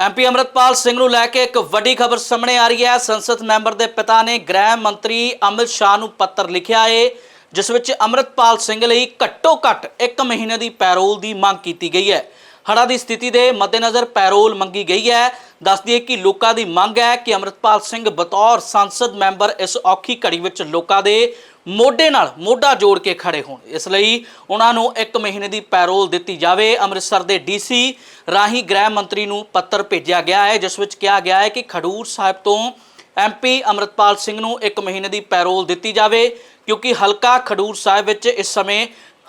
MP Amritpal Singh ਨੂੰ ਲੈ ਕੇ ਇੱਕ ਵੱਡੀ ਖਬਰ ਸਾਹਮਣੇ ਆ ਰਹੀ ਹੈ। ਸੰਸਦ ਮੈਂਬਰ ਦੇ ਪਿਤਾ ਨੇ ਗ੍ਰਹਿ ਮੰਤਰੀ ਅਮਿਤ ਸ਼ਾਹ ਨੂੰ ਪੱਤਰ ਲਿਖਿਆ ਏ, ਜਿਸ ਵਿੱਚ ਅਮਰਤਪਾਲ ਸਿੰਘ ਲਈ ਘੱਟੋ ਘੱਟ 1 ਮਹੀਨੇ ਦੀ ਪੈਰੋਲ ਦੀ ਮੰਗ ਕੀਤੀ ਗਈ ਹੈ। ਹੜ੍ਹਾਂ ਦੀ ਸਥਿਤੀ ਦੇ ਮੱਦੇਨਜ਼ਰ ਪੈਰੋਲ ਮੰਗੀ ਗਈ ਹੈ। ਦੱਸ ਦਈਏ ਕਿ ਲੋਕਾਂ ਦੀ ਮੰਗ ਹੈ ਕਿ ਅਮਰਤਪਾਲ ਸਿੰਘ ਬਤੌਰ ਸੰਸਦ ਮੈਂਬਰ ਇਸ ਔਖੀ ਘੜੀ ਵਿੱਚ ਲੋਕਾਂ ਦੇ ਮੋਢੇ ਨਾਲ ਮੋਢਾ ਜੋੜ ਕੇ ਖੜੇ ਹੋਣ। ਇਸ ਲਈ ਉਹਨਾਂ ਨੂੰ 1 ਮਹੀਨੇ ਦੀ ਪੈਰੋਲ ਦਿੱਤੀ ਜਾਵੇ। ਅੰਮ੍ਰਿਤਸਰ ਦੇ ਡੀਸੀ ਰਾਹੀਂ ਗ੍ਰਹਿ ਮੰਤਰੀ ਨੂੰ ਪੱਤਰ ਭੇਜਿਆ ਗਿਆ ਹੈ, ਜਿਸ ਵਿੱਚ ਕਿਹਾ ਗਿਆ ਹੈ ਕਿ ਖਡੂਰ ਸਾਹਿਬ ਤੋਂ ਐਮਪੀ ਅਮਰਤਪਾਲ ਸਿੰਘ ਨੂੰ 1 ਮਹੀਨੇ ਦੀ ਪੈਰੋਲ ਦਿੱਤੀ ਜਾਵੇ, ਕਿਉਂਕਿ ਹਲਕਾ ਖਡੂਰ ਸਾਹਿਬ ਵਿੱਚ ਇਸ ਸਮੇਂ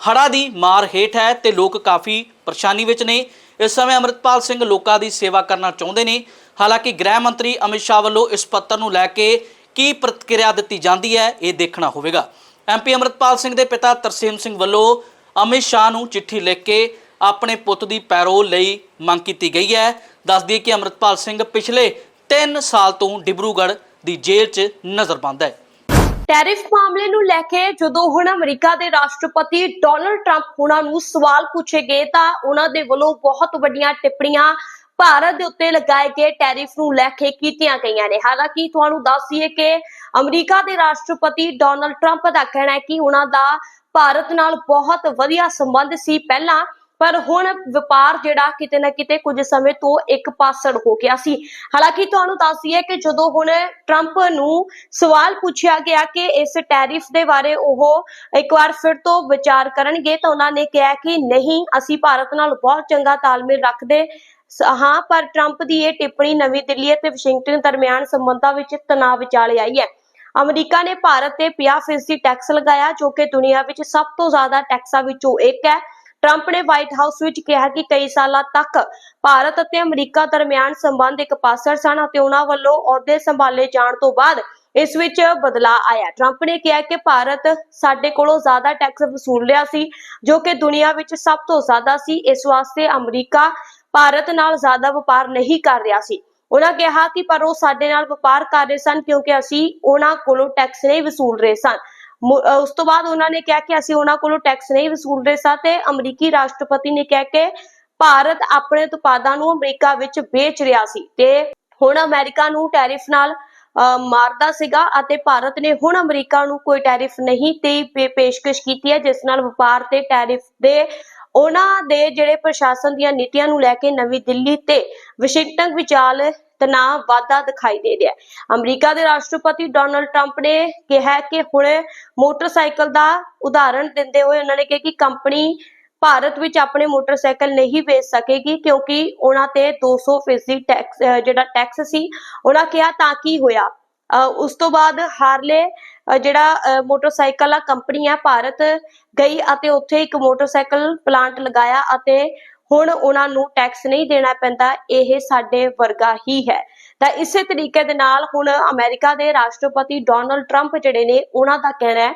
ਹੜ੍ਹਾਂ ਦੀ ਮਾਰ ਹੇਠ ਹੈ ਤੇ ਲੋਕ ਕਾਫੀ ਪਰੇਸ਼ਾਨੀ ਵਿੱਚ ਨੇ। ਇਸ ਸਮੇਂ ਅਮਰਤਪਾਲ ਸਿੰਘ ਲੋਕਾਂ ਦੀ ਸੇਵਾ ਕਰਨਾ ਚਾਹੁੰਦੇ ਨੇ। ਹਾਲਾਂਕਿ ਗ੍ਰਹਿ ਮੰਤਰੀ ਅਮਿਤ ਸ਼ਾਹ ਵੱਲੋਂ ਇਸ ਪੱਤਰ ਨੂੰ ਲੈ ਕੇ ਕੀ ਪ੍ਰਤੀਕਿਰਿਆ ਦਿੱਤੀ ਜਾਂਦੀ ਹੈ, ਇਹ ਦੇਖਣਾ ਹੋਵੇਗਾ। ਐਮਪੀ ਅਮਰਤਪਾਲ ਸਿੰਘ ਦੇ ਪਿਤਾ ਤਰਸੇਮ ਸਿੰਘ ਵੱਲੋਂ ਅਮਿਤ ਸ਼ਾਹ ਨੂੰ ਚਿੱਠੀ ਲਿਖ ਕੇ ਆਪਣੇ ਪੁੱਤ ਦੀ ਪੈਰੋਲ ਲਈ ਮੰਗ ਕੀਤੀ ਗਈ ਹੈ। ਦੱਸ ਦਈਏ ਕਿ ਅਮਰਤਪਾਲ ਸਿੰਘ ਪਿਛਲੇ 3 ਸਾਲ ਤੋਂ ਡਿਬਰੂਗੜ੍ਹ ਦੀ ਜੇਲ੍ਹ 'ਚ ਨਜ਼ਰਬੰਦ ਹੈ। ਟੈਰਿਫ ਮਾਮਲੇ ਨੂੰ ਲੈ ਕੇ ਜਦੋਂ ਹੁਣ ਅਮਰੀਕਾ ਦੇ ਰਾਸ਼ਟਰਪਤੀ ਡੋਨਲਡ ਟਰੰਪ ਉਹਨਾਂ ਨੂੰ ਸਵਾਲ ਪੁੱਛੇ ਗਏ ਤਾਂ ਉਹਨਾਂ ਦੇ ਵੱਲੋਂ ਬਹੁਤ ਵੱਡੀਆਂ ਟਿੱਪਣੀਆਂ ਭਾਰਤ ਦੇ ਉੱਤੇ ਲਗਾਏ ਗਏ ਟੈਰਿਫ ਨੂੰ ਲੈ ਕੇ ਕੀਤੀਆਂ ਗਈਆਂ ਨੇ। ਹਾਲਾਂਕਿ ਤੁਹਾਨੂੰ ਦੱਸ ਦਈਏ ਕਿ ਅਮਰੀਕਾ ਦੇ ਰਾਸ਼ਟਰਪਤੀ ਡੋਨਲਡ ਟਰੰਪ ਦਾ ਕਹਿਣਾ ਹੈ ਕਿ ਉਹਨਾਂ ਦਾ ਭਾਰਤ ਨਾਲ ਬਹੁਤ ਵਧੀਆ ਸੰਬੰਧ ਸੀ ਪਹਿਲਾਂ, ਪਰ ਹੁਣ ਵਪਾਰ ਜਿਹੜਾ ਕਿਤੇ ਨਾ ਕਿਤੇ ਕੁਝ ਸਮੇਂ ਤੋਂ ਇੱਕ ਪਾਸੜ ਹੋ ਗਿਆ ਸੀ। ਹਾਲਾਂਕਿ ਤੁਹਾਨੂੰ ਦੱਸ ਦਈਏ ਕਿ ਜਦੋਂ ਹੁਣ ਟਰੰਪ ਨੂੰ ਸਵਾਲ ਪੁੱਛਿਆ ਗਿਆ ਕਿ ਇਸ ਟੈਰਿਫ ਦੇ ਬਾਰੇ ਉਹ ਇੱਕ ਵਾਰ ਫਿਰ ਤੋਂ ਵਿਚਾਰ ਕਰਨਗੇ ਤਾਂ ਉਹਨਾਂ ਨੇ ਕਿਹਾ ਕਿ ਨਹੀਂ, ਅਸੀਂ ਭਾਰਤ ਨਾਲ ਬਹੁਤ ਚੰਗਾ ਤਾਲਮੇਲ ਰੱਖਦੇ ਹਾਂ, ਪਰ ਟਰੰਪ ਦੀ ਇਹ ਟਿੱਪਣੀ ਨਵੀਂ ਦਿੱਲੀ ਅਤੇ ਵਾਸ਼ਿੰਗਟਨ ਦਰਮਿਆਨ ਸੰਬੰਧਾਂ ਵਿੱਚ ਤਣਾਅ ਵਿਚਾਲੇ ਆਈ ਹੈ। ਅਮਰੀਕਾ ਨੇ ਭਾਰਤ ਤੇ 50% ਟੈਕਸ ਲਗਾਇਆ, ਜੋ ਕਿ ਦੁਨੀਆ ਵਿੱਚ ਸਭ ਤੋਂ ਜ਼ਿਆਦਾ ਟੈਕਸਾਂ ਵਿੱਚੋਂ ਇੱਕ ਹੈ। ਟਰੰਪ ਨੇ ਵਾਈਟ ਹਾਊਸ ਵਿੱਚ ਕਿਹਾ ਕਿ ਕਈ ਸਾਲਾਂ ਤੱਕ ਭਾਰਤ ਅਤੇ ਅਮਰੀਕਾ ਦਰਮਿਆਨ ਸੰਬੰਧ ਇੱਕ ਪਾਸਰ ਸਨ ਅਤੇ ਉਹਨਾਂ ਵੱਲੋਂ ਅਹੁਦੇ ਸੰਭਾਲੇ ਜਾਣ ਤੋਂ ਬਾਅਦ ਇਸ ਵਿੱਚ ਬਦਲਾਅ ਆਇਆ। ਟਰੰਪ ਨੇ ਕਿਹਾ ਕਿ ਭਾਰਤ ਸਾਡੇ ਕੋਲੋਂ ਜ਼ਿਆਦਾ ਟੈਕਸ ਵਸੂਲ ਰਿਹਾ ਸੀ, ਜੋ ਕਿ ਦੁਨੀਆ ਵਿੱਚ ਸਭ ਤੋਂ ਜ਼ਿਆਦਾ ਸੀ। ਇਸ ਵਾਸਤੇ ਅਮਰੀਕਾ ਭਾਰਤ ਨਾਲ ਜ਼ਿਆਦਾ ਵਪਾਰ ਨਹੀਂ ਕਰ ਰਿਹਾ ਸੀ। ਉਹਨਾਂ ਕਿਹਾ ਕਿ ਪਰ ਉਹ ਸਾਡੇ ਨਾਲ ਵਪਾਰ ਕਰ ਰਹੇ ਸਨ ਕਿਉਂਕਿ ਅਸੀਂ ਉਹਨਾਂ ਕੋਲੋਂ ਟੈਕਸ ਨਹੀਂ ਵਸੂਲ ਰਹੇ ਸਨ। ਉਸ ਤੋਂ ਬਾਅਦ ਉਹਨਾਂ ਨੇ ਕਿਹਾ ਕਿ ਅਸੀਂ ਉਹਨਾਂ ਕੋਲੋਂ ਟੈਕਸ ਨਹੀਂ ਵਸੂਲ ਰਹੇ ਸਾਂ ਤੇ ਅਮਰੀਕੀ ਰਾਸ਼ਟਰਪਤੀ ਨੇ ਕਿਹਾ ਕਿ ਭਾਰਤ ਆਪਣੇ ਉਤਪਾਦਾਂ ਨੂੰ ਅਮਰੀਕਾ ਵਿੱਚ ਵੇਚ ਰਿਹਾ ਸੀ ਤੇ ਹੁਣ ਅਮਰੀਕਾ ਨੂੰ ਟੈਰਿਫ ਨਾਲ ਅਹ, ਮਾਰਦਾ ਸੀਗਾ ਅਤੇ ਭਾਰਤ ਨੇ ਹੁਣ ਅਮਰੀਕਾ ਨੂੰ ਕੋਈ ਟੈਰਿਫ ਨਹੀਂ ਤੇ ਪੇਸ਼ਕਸ਼ ਕੀਤੀ ਹੈ ਜਿਸ ਨਾਲ ਵਪਾਰ ਤੇ ਟੈਰਿਫ ਦੇ ਉਹਨਾਂ ਦੇ ਜਿਹੜੇ ਪ੍ਰਸ਼ਾਸਨ ਦੀਆਂ ਨੀਤੀਆਂ ਨੂੰ ਲੈ ਕੇ ਨਵੀਂ ਦਿੱਲੀ ਤੇ ਵਾਸ਼ਿੰਗਟਨ ਵਿਚਾਲ ਤਣਾਅ ਵਾਧਾ ਦਿਖਾਈ ਦੇ ਰਿਹਾ ਹੈ। ਅਮਰੀਕਾ ਦੇ ਰਾਸ਼ਟਰਪਤੀ ਡੋਨਲਡ ਟਰੰਪ ਨੇ ਕਿਹਾ ਕਿ ਹੁਣ ਮੋਟਰਸਾਈਕਲ ਦਾ ਉਦਾਹਰਣ ਦਿੰਦੇ ਹੋਏ ਉਹਨਾਂ ਨੇ ਕਿਹਾ ਕਿ ਕੰਪਨੀ ਭਾਰਤ ਵਿੱਚ ਆਪਣੇ ਮੋਟਰਸਾਈਕਲ ਨਹੀਂ ਵੇਚ ਸਕੇਗੀ ਕਿਉਂਕਿ ਉਹਨਾਂ ਤੇ 200% ਟੈਕਸ ਜਿਹੜਾ ਟੈਕਸ ਸੀ, ਉਹਨਾਂ ਕਿਹਾ ਤਾਂ ਕੀ ਹੋਇਆ। ਉਸ ਤੋਂ ਬਾਅਦ ਹਾਰਲੇ ਜਿਹੜਾ, ਅਹ ਮੋਟਰਸਾਈਕਲ ਆ, ਕੰਪਨੀ ਆ, ਭਾਰਤ ਗਈ ਅਤੇ ਉੱਥੇ ਇੱਕ ਮੋਟਰਸਾਈਕਲ ਪਲਾਂਟ ਲਗਾਇਆ ਅਤੇ ਹੁਣ ਉਹਨਾਂ ਨੂੰ ਟੈਕਸ ਨਹੀਂ ਦੇਣਾ ਪੈਂਦਾ, ਇਹ ਸਾਡੇ ਵਰਗਾ ਹੀ ਹੈ। ਤਾਂ ਇਸੇ ਤਰੀਕੇ ਦੇ ਨਾਲ ਹੁਣ ਅਮਰੀਕਾ ਦੇ ਰਾਸ਼ਟਰਪਤੀ ਡੋਨਲਡ ਟਰੰਪ ਜਿਹੜੇ ਨੇ, ਉਹਨਾਂ ਦਾ ਕਹਿਣਾ ਹੈ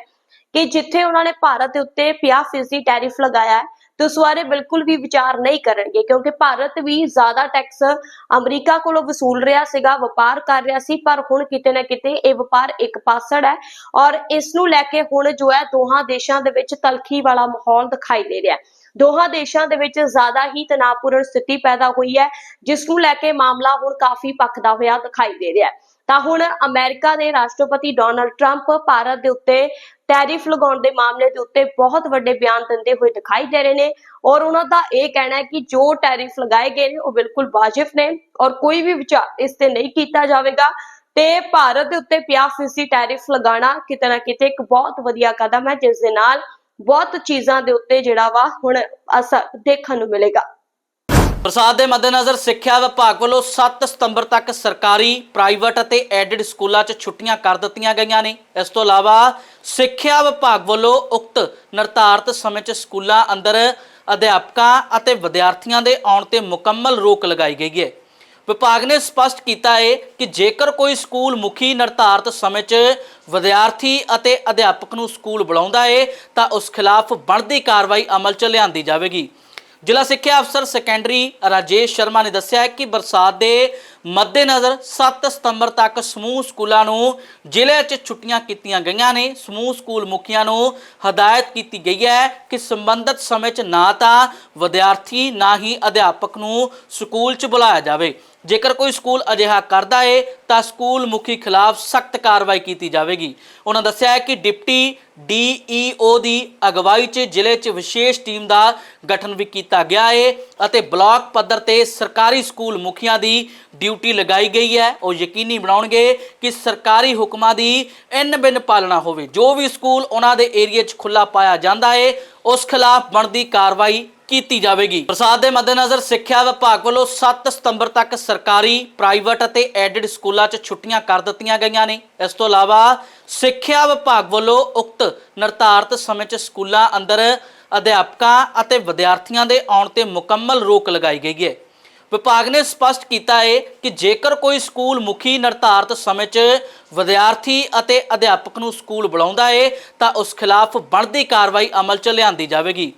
ਕਿ ਜਿੱਥੇ ਉਹਨਾਂ ਨੇ ਭਾਰਤ ਦੇ ਉੱਤੇ 50% ਟੈਰਿਫ ਲਗਾਇਆ ਹੈ ਤੇ ਉਸ ਬਾਰੇ ਬਿਲਕੁਲ ਵੀ ਵਿਚਾਰ ਨਹੀਂ ਕਰਨਗੇ, ਕਿਉਂਕਿ ਭਾਰਤ ਵੀ ਜ਼ਿਆਦਾ ਟੈਕਸ ਅਮਰੀਕਾ ਕੋਲੋਂ ਵਸੂਲ ਰਿਹਾ ਸੀਗਾ, ਵਪਾਰ ਕਰ ਰਿਹਾ ਸੀ, ਪਰ ਹੁਣ ਕਿਤੇ ਨਾ ਕਿਤੇ ਇਹ ਵਪਾਰ ਇੱਕ ਪਾਸੜ ਹੈ ਔਰ ਇਸ ਨੂੰ ਲੈ ਕੇ ਹੁਣ ਜੋ ਹੈ ਦੋਹਾਂ ਦੇਸ਼ਾਂ ਦੇ ਵਿੱਚ ਤਲਖੀ ਵਾਲਾ ਮਾਹੌਲ ਦਿਖਾਈ ਦੇ ਰਿਹਾ ਹੈ। ਦੋਹਾਂ ਦੇਸ਼ਾਂ ਦੇ ਵਿੱਚ ਜ਼ਿਆਦਾ ਹੀ ਤਣਾਅਪੂਰਨ ਸਥਿਤੀ ਪੈਦਾ ਹੋਈ ਹੈ ਜਿਸ ਨੂੰ ਲੈ ਕੇ ਮਾਮਲਾ ਹੁਣ ਕਾਫੀ ਪੱਕਦਾ ਹੋਇਆ ਦਿਖਾਈ ਦੇ ਰਿਹਾ ਹੈ। ਤਾਂ ਹੁਣ ਅਮਰੀਕਾ ਦੇ ਰਾਸ਼ਟਰਪਤੀ ਡੋਨਲਡ ਟਰੰਪ ਭਾਰਤ ਦੇ ਉੱਤੇ ਟੈਰਿਫ ਲਗਾਉਣ ਦੇ ਮਾਮਲੇ ਦੇ ਉੱਤੇ ਬਹੁਤ ਵੱਡੇ ਬਿਆਨ ਦਿੰਦੇ ਹੋਏ ਦਿਖਾਈ ਦੇ ਰਹੇ ਨੇ ਔਰ ਉਹਨਾਂ ਦਾ ਇਹ ਕਹਿਣਾ ਹੈ ਕਿ ਜੋ ਟੈਰਿਫ ਲਗਾਏ ਗਏ ਨੇ ਉਹ ਬਿਲਕੁਲ ਵਾਜਿਬ ਨੇ ਔਰ ਕੋਈ ਵੀ ਵਿਚਾਰ ਇਸ ਤੇ ਨਹੀਂ ਕੀਤਾ ਜਾਵੇਗਾ ਤੇ ਭਾਰਤ ਦੇ ਉੱਤੇ 50% ਟੈਰਿਫ ਲਗਾਉਣਾ ਕਿਤੇ ਨਾ ਕਿਤੇ ਇੱਕ ਬਹੁਤ ਵਧੀਆ ਕਦਮ ਹੈ, ਜਿਸ ਦੇ ਨਾਲ ਬਹੁਤ ਚੀਜ਼ਾਂ ਦੇ ਉੱਤੇ ਜਿਹੜਾ ਵਾ ਹੁਣ ਅਸਰ ਦੇਖਣ ਨੂੰ ਮਿਲੇਗਾ। ਪ੍ਰਸਾਦ ਦੇ ਮੱਦੇਨਜ਼ਰ ਸਿੱਖਿਆ ਵਿਭਾਗ ਵੱਲੋਂ 7 ਸਤੰਬਰ ਤੱਕ ਸਰਕਾਰੀ ਪ੍ਰਾਈਵੇਟ ਅਤੇ ਐਡਡ ਸਕੂਲਾਂ 'ਚ ਛੁੱਟੀਆਂ ਕਰ ਦਿੱਤੀਆਂ ਗਈਆਂ ਨੇ। ਇਸ ਤੋਂ ਇਲਾਵਾ ਸਿੱਖਿਆ ਵਿਭਾਗ ਵੱਲੋਂ ਉਕਤ ਨਿਰਧਾਰਤ ਸਮੇਂ 'ਚ ਸਕੂਲਾਂ ਅੰਦਰ ਅਧਿਆਪਕਾਂ ਅਤੇ ਵਿਦਿਆਰਥੀਆਂ ਦੇ ਆਉਣ ਤੇ ਮੁਕੰਮਲ ਰੋਕ ਲਗਾਈ ਗਈ ਹੈ। ਵਿਭਾਗ ਨੇ ਸਪਸ਼ਟ ਕੀਤਾ ਹੈ ਕਿ ਜੇਕਰ ਕੋਈ ਸਕੂਲ ਮੁਖੀ ਨਿਰਧਾਰਤ ਸਮੇਂ 'ਚ ਵਿਦਿਆਰਥੀ ਅਤੇ ਅਧਿਆਪਕ ਨੂੰ ਸਕੂਲ ਬੁਲਾਉਂਦਾ ਹੈ, ਤਾਂ ਉਸ ਖਿਲਾਫ ਬਣਦੀ ਕਾਰਵਾਈ ਅਮਲ 'ਚ ਲਿਆਂਦੀ ਜਾਵੇਗੀ। ਜ਼ਿਲ੍ਹਾ ਸਿੱਖਿਆ ਅਫਸਰ ਸੈਕੰਡਰੀ ਰਾਜੇਸ਼ ਸ਼ਰਮਾ ਨੇ ਦੱਸਿਆ ਹੈ ਕਿ ਬਰਸਾਤ ਦੇ ਮੱਦੇਨਜ਼ਰ 7 ਸਤੰਬਰ ਤੱਕ ਸਮੂਹ ਸਕੂਲਾਂ ਨੂੰ ਜ਼ਿਲ੍ਹੇ 'ਚ ਛੁੱਟੀਆਂ ਕੀਤੀਆਂ ਗਈਆਂ ਨੇ। ਸਮੂਹ ਸਕੂਲ ਮੁਖੀਆਂ ਨੂੰ ਹਦਾਇਤ ਕੀਤੀ ਗਈ ਹੈ ਕਿ ਸੰਬੰਧਿਤ ਸਮੇਂ 'ਚ ਨਾ ਤਾਂ ਵਿਦਿਆਰਥੀ, ਨਾ ਹੀ ਅਧਿਆਪਕ ਨੂੰ ਸਕੂਲ 'ਚ ਬੁਲਾਇਆ ਜਾਵੇ। ਜੇਕਰ ਕੋਈ ਸਕੂਲ ਅਜਿਹਾ ਕਰਦਾ ਏ, ਤਾਂ ਸਕੂਲ ਮੁਖੀ ਖਿਲਾਫ ਸਖਤ ਕਾਰਵਾਈ ਕੀਤੀ ਜਾਵੇਗੀ। ਉਹਨਾਂ ਦੱਸਿਆ ਹੈ ਕਿ ਡਿਪਟੀ ਡੀਈਓ ਦੀ ਅਗਵਾਈ 'ਚ ਜ਼ਿਲ੍ਹੇ 'ਚ ਵਿਸ਼ੇਸ਼ ਟੀਮ ਦਾ ਗਠਨ ਵੀ ਕੀਤਾ ਗਿਆ ਏ ਅਤੇ ਬਲਾਕ ਪੱਧਰ ਤੇ ਸਰਕਾਰੀ ਸਕੂਲ ਮੁਖੀਆਂ ਦੀ ਡਿਊਟੀ ਲਗਾਈ ਗਈ ਹੈ। ਉਹ ਯਕੀਨੀ ਬਣਾਉਣਗੇ ਕਿ ਸਰਕਾਰੀ ਹੁਕਮਾਂ ਦੀ ਇਨ ਬਿਨ ਪਾਲਣਾ ਹੋਵੇ। ਜੋ ਵੀ ਸਕੂਲ ਉਹਨਾਂ ਦੇ ਏਰੀਆ 'ਚ ਖੁੱਲਾ ਪਾਇਆ ਜਾਂਦਾ ਏ, ਉਸ ਖਿਲਾਫ ਬਣਦੀ ਕਾਰਵਾਈ ਕੀਤੀ ਜਾਵੇਗੀ। ਪ੍ਰਸਾਦ ਦੇ ਮੱਦੇਨਜ਼ਰ ਸਿੱਖਿਆ ਵਿਭਾਗ ਵੱਲੋਂ 7 ਸਤੰਬਰ ਤੱਕ ਸਰਕਾਰੀ, ਪ੍ਰਾਈਵੇਟ ਅਤੇ ਐਡਡ ਸਕੂਲਾਂ 'ਚ ਛੁੱਟੀਆਂ ਕਰ ਦਿੱਤੀਆਂ ਗਈਆਂ ਨੇ। ਇਸ ਤੋਂ ਇਲਾਵਾ ਸਿੱਖਿਆ ਵਿਭਾਗ ਵੱਲੋਂ ਉਕਤ ਨਿਰਧਾਰਤ ਸਮੇਂ 'ਚ ਸਕੂਲਾਂ ਅੰਦਰ ਅਧਿਆਪਕਾਂ ਅਤੇ ਵਿਦਿਆਰਥੀਆਂ ਦੇ ਆਉਣ ਤੇ ਮੁਕੰਮਲ ਰੋਕ ਲਗਾਈ ਗਈ ਹੈ। ਵਿਭਾਗ ਨੇ ਸਪਸ਼ਟ ਕੀਤਾ ਹੈ ਕਿ ਜੇਕਰ ਕੋਈ ਸਕੂਲ ਮੁਖੀ ਨਿਰਧਾਰਤ ਸਮੇਂ 'ਚ ਵਿਦਿਆਰਥੀ ਅਤੇ ਅਧਿਆਪਕ ਨੂੰ ਸਕੂਲ ਬੁਲਾਉਂਦਾ ਹੈ, ਤਾਂ ਉਸ ਖਿਲਾਫ ਬਣਦੀ ਕਾਰਵਾਈ ਅਮਲ 'ਚ ਲਿਆਂਦੀ ਜਾਵੇਗੀ।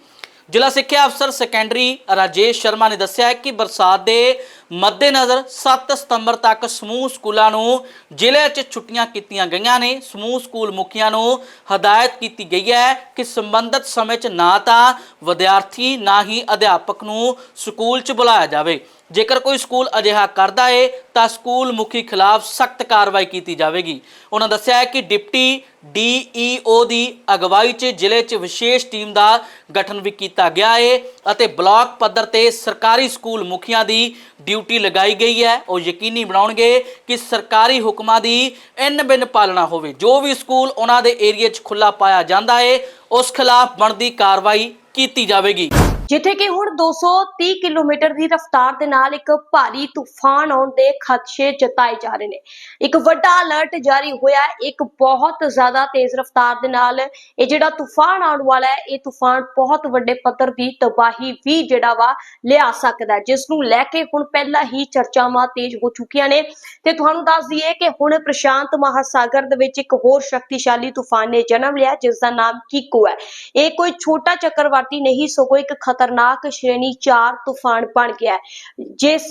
ਜ਼ਿਲ੍ਹਾ ਸਿੱਖਿਆ ਅਫਸਰ ਸੈਕੰਡਰੀ ਰਾਜੇਸ਼ ਸ਼ਰਮਾ ਨੇ ਦੱਸਿਆ ਹੈ ਕਿ ਬਰਸਾਤ ਦੇ ਮੱਦੇਨਜ਼ਰ 7 ਸਤੰਬਰ ਤੱਕ ਸਮੂਹ ਸਕੂਲਾਂ ਨੂੰ ਜ਼ਿਲ੍ਹੇ 'ਚ ਛੁੱਟੀਆਂ ਕੀਤੀਆਂ ਗਈਆਂ ਨੇ। ਸਮੂਹ ਸਕੂਲ ਮੁਖੀਆਂ ਨੂੰ ਹਦਾਇਤ ਕੀਤੀ ਗਈ ਹੈ ਕਿ ਸੰਬੰਧਿਤ ਸਮੇਂ 'ਚ ਨਾ ਤਾਂ ਵਿਦਿਆਰਥੀ, ਨਾ ਹੀ ਅਧਿਆਪਕ ਨੂੰ ਸਕੂਲ 'ਚ ਬੁਲਾਇਆ ਜਾਵੇ। ਜੇਕਰ ਕੋਈ ਸਕੂਲ ਅਜਿਹਾ ਕਰਦਾ ਏ, ਤਾਂ ਸਕੂਲ ਮੁਖੀ ਖਿਲਾਫ ਸਖਤ ਕਾਰਵਾਈ ਕੀਤੀ ਜਾਵੇਗੀ। ਉਹਨਾਂ ਦੱਸਿਆ ਹੈ ਕਿ ਡਿਪਟੀ ਡੀਈਓ ਦੀ ਅਗਵਾਈ 'ਚ ਜ਼ਿਲ੍ਹੇ 'ਚ ਵਿਸ਼ੇਸ਼ ਟੀਮ ਦਾ ਗਠਨ ਵੀ ਕੀਤਾ ਗਿਆ ਏ ਅਤੇ ਬਲਾਕ ਪੱਧਰ ਤੇ ਸਰਕਾਰੀ ਸਕੂਲ ਮੁਖੀਆਂ ਦੀ ਡਿਊ ਡਿਊਟੀ ਲਗਾਈ ਗਈ ਹੈ, ਉਹ ਯਕੀਨੀ ਬਣਾਉਣਗੇ ਕਿ ਸਰਕਾਰੀ ਹੁਕਮਾਂ ਦੀ ਇਨ ਬਿਨ ਪਾਲਣਾ ਹੋਵੇ। ਜੋ ਵੀ ਸਕੂਲ ਉਹਨਾਂ ਦੇ ਏਰੀਆ 'ਚ ਖੁੱਲਾ ਪਾਇਆ ਜਾਂਦਾ ਏ, ਉਸ ਖਿਲਾਫ ਬਣਦੀ ਕਾਰਵਾਈ ਕੀਤੀ ਜਾਵੇਗੀ। ਜਿੱਥੇ ਕਿ ਹੁਣ 230 ਕਿਲੋਮੀਟਰ ਦੀ ਰਫ਼ਤਾਰ ਦੇ ਨਾਲ ਇੱਕ ਭਾਰੀ ਤੂਫਾਨ ਆਉਣ ਦੇ ਖਦਸ਼ੇ ਜਤਾਏ ਜਾ ਰਹੇ ਨੇ। ਇੱਕ ਵੱਡਾ ਅਲਰਟ ਜਾਰੀ ਹੋਇਆ ਹੈ। ਇੱਕ ਬਹੁਤ ਜ਼ਿਆਦਾ ਤੇਜ਼ ਰਫ਼ਤਾਰ ਦੇ ਨਾਲ ਇਹ ਜਿਹੜਾ ਤੂਫਾਨ ਆਉਣ ਵਾਲਾ ਹੈ, ਇਹ ਤੂਫਾਨ ਬਹੁਤ ਵੱਡੇ ਪੱਧਰ ਦੀ ਤਬਾਹੀ ਵੀ ਜਿਹੜਾ ਵਾ ਲਿਆ ਸਕਦਾ ਹੈ, ਜਿਸ ਨੂੰ ਲੈ ਕੇ ਹੁਣ ਪਹਿਲਾਂ ਹੀ ਚਰਚਾਵਾਂ ਤੇਜ਼ ਹੋ ਚੁੱਕੀਆਂ ਨੇ। ਤੇ ਤੁਹਾਨੂੰ ਦੱਸ ਦਈਏ ਕਿ ਹੁਣ ਪ੍ਰਸ਼ਾਂਤ ਮਹਾਸਾਗਰ ਦੇ ਵਿੱਚ ਇੱਕ ਹੋਰ ਸ਼ਕਤੀਸ਼ਾਲੀ ਤੂਫਾਨ ਨੇ ਜਨਮ ਲਿਆ ਜਿਸ ਦਾ ਨਾਮ ਕੀਕੋ ਹੈ। ਇਹ ਕੋਈ ਛੋਟਾ ਚੱਕਰਵਾਤੀ ਨਹੀਂ, ਸਗੋਂ ਇੱਕ ਖਤਰਨਾਕ ਸ਼੍ਰੇਣੀ 4 ਤੂਫਾਨ ਬਣ ਗਿਆ ਹੈ। ਜਿਸ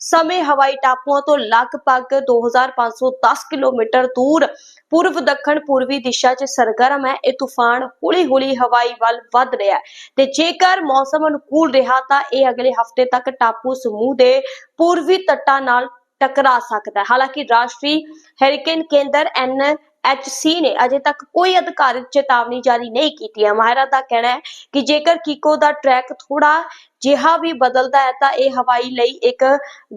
ਸਮੇਂ ਹਵਾਈ ਟਾਪੂਆਂ ਤੋਂ ਲਗਭਗ 2510 ਕਿਲੋਮੀਟਰ ਦੂਰ ਪੂਰਬ, ਦੱਖਣ, ਪੂਰਬੀ ਦਿਸ਼ਾ 'ਚ ਸਰਗਰਮ ਹੈ। ਇਹ ਤੂਫਾਨ ਹੌਲੀ-ਹੌਲੀ ਹਵਾਈ ਵੱਲ ਵੱਧ ਰਿਹਾ ਹੈ ਤੇ ਜੇਕਰ ਮੌਸਮ ਅਨੁਕੂਲ ਰਿਹਾ ਤਾਂ ਇਹ ਅਗਲੇ ਹਫ਼ਤੇ ਤੱਕ ਟਾਪੂ ਸਮੂਹ ਦੇ ਪੂਰਬੀ ਤੱਟਾਂ ਨਾਲ ਟਕਰਾ ਸਕਦਾ ਹੈ। ਹਾਲਾਂਕਿ ਰਾਸ਼ਟਰੀ ਹੈਰੀਕੇਨ ਕੇਂਦਰ ਐਨ ਐਚਸੀ ਨੇ ਅਜੇ ਤੱਕ ਕੋਈ ਅਧਿਕਾਰਿਤ ਚੇਤਾਵਨੀ ਜਾਰੀ ਨਹੀਂ ਕੀਤੀ ਹੈ। ਮਾਹਿਰਾਂ ਦਾ ਕਹਿਣਾ ਹੈ ਕਿ ਜੇਕਰ ਕੀਕੋ ਦਾ ਟਰੈਕ ਥੋੜਾ ਜਿਹਾ ਵੀ ਬਦਲਦਾ ਹੈ, ਤਾਂ ਇਹ ਹਵਾਈ ਲਈ ਇੱਕ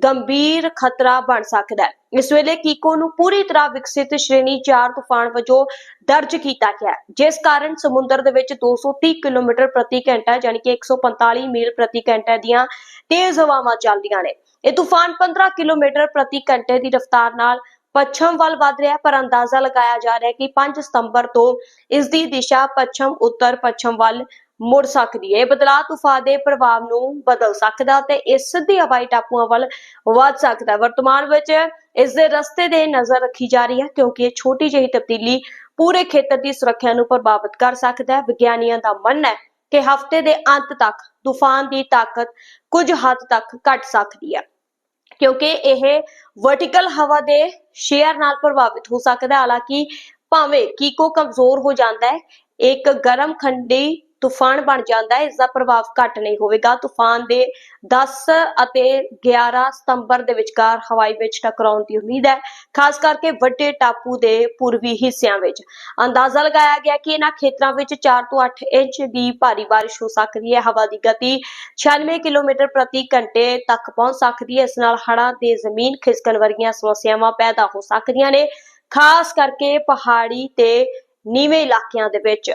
ਗੰਭੀਰ ਖਤਰਾ ਬਣ ਸਕਦਾ ਹੈ। ਇਸ ਵੇਲੇ ਕੀਕੋ ਨੂੰ ਪੂਰੀ ਤਰ੍ਹਾਂ ਵਿਕਸਿਤ ਸ਼੍ਰੇਣੀ 4 ਤੂਫਾਨ ਵਜੋਂ ਦਰਜ ਕੀਤਾ ਗਿਆ ਜਿਸ ਕਾਰਨ ਸਮੁੰਦਰ ਦੇ ਵਿੱਚ 230 ਕਿਲੋਮੀਟਰ ਪ੍ਰਤੀ ਘੰਟਾ ਯਾਨੀ ਕਿ 145 ਮੀਲ ਪ੍ਰਤੀ ਘੰਟਾ ਦੀਆਂ ਤੇਜ਼ ਹਵਾਵਾਂ ਚੱਲਦੀਆਂ ਨੇ। ਇਹ ਤੂਫਾਨ 15 ਕਿਲੋਮੀਟਰ ਪ੍ਰਤੀ ਘੰਟੇ ਦੀ ਰਫ਼ਤਾਰ ਨਾਲ ਪੱਛਮ ਵੱਲ ਵਧ ਰਿਹਾ ਪਰ ਅੰਦਾਜ਼ਾ ਲਗਾਇਆ ਜਾ ਰਿਹਾ ਹੈ ਕਿ 5 ਸਤੰਬਰ ਤੋਂ ਇਸ ਦੀ ਦਿਸ਼ਾ ਪੱਛਮ, ਉੱਤਰ ਪੱਛਮ ਵੱਲ ਮੁੜ ਸਕਦੀ ਹੈ। ਇਹ ਬਦਲਾਅ ਤੂਫਾਨ ਦੇ ਪ੍ਰਭਾਵ ਨੂੰ ਬਦਲ ਸਕਦਾ ਤੇ ਇਹ ਸਿੱਧੇ ਹਵਾਈ ਟਾਪੂਆਂ ਵੱਲ ਵਧ ਸਕਦਾ ਹੈ। ਵਰਤਮਾਨ ਵਿੱਚ ਇਸ ਦੇ ਰਸਤੇ ਦੇ ਨਜ਼ਰ ਰੱਖੀ ਜਾ ਰਹੀ ਹੈ ਕਿਉਂਕਿ ਇਹ ਛੋਟੀ ਜਿਹੀ ਤਬਦੀਲੀ ਪੂਰੇ ਖੇਤਰ ਦੀ ਸੁਰੱਖਿਆ ਨੂੰ ਪ੍ਰਭਾਵਿਤ ਕਰ ਸਕਦਾ ਹੈ। ਵਿਗਿਆਨੀਆਂ ਦਾ ਮੰਨਣਾ ਹੈ ਕਿ ਹਫ਼ਤੇ ਦੇ ਅੰਤ ਤੱਕ ਤੂਫਾਨ ਦੀ ਤਾਕਤ ਕੁਝ ਹੱਦ ਤੱਕ ਘਟ ਸਕਦੀ ਹੈ। ਕਿਉਂਕਿ ਇਹ ਵਰਟੀਕਲ ਹਵਾ ਦੇ ਸ਼ੇਅਰ ਨਾਲ ਪ੍ਰਭਾਵਿਤ ਹੋ ਸਕਦਾ ਹੈ। ਹਾਲਾਂਕਿ ਭਾਵੇਂ ਕੀਕੋ ਕਮਜ਼ੋਰ ਹੋ ਜਾਂਦਾ ਹੈ, ਇੱਕ ਗਰਮ ਖੰਡੀ ਤੂਫਾਨ ਬਣ ਜਾਂਦਾ ਹੈ ਇਸ ਦਾ ਪ੍ਰਭਾਵ ਘੱਟ ਨਹੀਂ ਹੋਵੇਗਾ। ਤੂਫਾਨ ਦੇ 10 ਅਤੇ 11 ਸਤੰਬਰ ਦੇ ਵਿਚਕਾਰ ਹਵਾਈ ਵਿੱਚ ਟਕਰਾਉਣ ਦੀ ਉਮੀਦ ਹੈ, ਖਾਸ ਕਰਕੇ ਵੱਡੇ ਟਾਪੂ ਦੇ ਪੂਰਬੀ ਹਿੱਸਿਆਂ ਵਿੱਚ। ਅੰਦਾਜ਼ਾ ਲਗਾਇਆ ਗਿਆ ਕਿ ਇਹਨਾਂ ਖੇਤਰਾਂ ਵਿੱਚ 4 ਤੋਂ 8 ਇੰਚ ਦੀ ਭਾਰੀ ਬਾਰਿਸ਼ ਹੋ ਸਕਦੀ ਹੈ। ਹਵਾ ਦੀ ਗਤੀ 96 ਕਿਲੋਮੀਟਰ ਪ੍ਰਤੀ ਘੰਟੇ ਤੱਕ ਪਹੁੰਚ ਸਕਦੀ ਹੈ। ਇਸ ਨਾਲ ਹੜ੍ਹਾਂ ਤੇ ਜ਼ਮੀਨ ਖਿਸਕਣ ਵਰਗੀਆਂ ਸਮੱਸਿਆਵਾਂ ਪੈਦਾ ਹੋ ਸਕਦੀਆਂ ਨੇ, ਖਾਸ ਕਰਕੇ ਪਹਾੜੀ ਤੇ ਨੀਵੇਂ ਇਲਾਕਿਆਂ ਦੇ ਵਿੱਚ।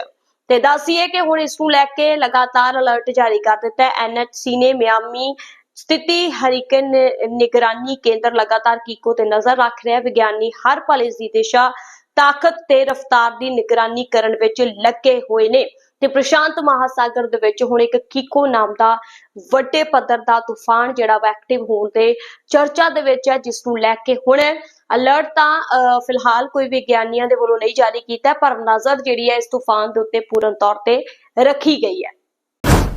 ਤੇ ਦੱਸੀਏ ਕਿ ਹੁਣ ਇਸ ਨੂੰ ਲੈ ਕੇ ਲਗਾਤਾਰ ਅਲਰਟ ਜਾਰੀ ਕਰ ਦਿੱਤਾ ਹੈ। ਐਨਐਚਸੀ ਨੇ ਮਿਆਮੀ ਸਥਿਤੀ, ਹਰੀਕਨ ਨਿਗਰਾਨੀ ਕੇਂਦਰ ਲਗਾਤਾਰ ਕੀਕੋ ਤੇ ਨਜ਼ਰ ਰੱਖ ਰਿਹਾ ਹੈ। ਵਿਗਿਆਨੀ ਹਰ ਪਲ ਇਸ ਦੀ ਦਿਸ਼ਾ ਤਾਕਤ ਤੇ ਰਫ਼ਤਾਰ ਦੀ ਨਿਗਰਾਨੀ ਕਰਨ ਵਿੱਚ ਲੱਗੇ ਹੋਏ ਨੇ ਤੇ ਪ੍ਰਸ਼ਾਂਤ ਮਹਾਸਾਗਰ ਦੇ ਵਿੱਚ ਹੁਣ ਇੱਕ ਕੀਕੋ ਨਾਮ ਦਾ ਵੱਡੇ ਪੱਧਰ ਦਾ ਤੂਫਾਨ ਜਿਹੜਾ ਵਾ ਐਕਟਿਵ ਹੋਣ ਤੇ ਚਰਚਾ ਦੇ ਵਿੱਚ ਹੈ ਜਿਸ ਨੂੰ ਲੈ ਕੇ ਹੁਣ ਅਲਰਟ ਤਾਂ ਅਹ, ਫਿਲਹਾਲ ਕੋਈ ਵਿਗਿਆਨੀਆਂ ਦੇ ਵੱਲੋਂ ਨਹੀਂ ਜਾਰੀ ਕੀਤਾ ਪਰ ਨਜ਼ਰ ਜਿਹੜੀ ਹੈ ਇਸ ਤੂਫਾਨ ਦੇ ਉੱਤੇ ਪੂਰਨ ਤੌਰ ਤੇ ਰੱਖੀ ਗਈ ਹੈ।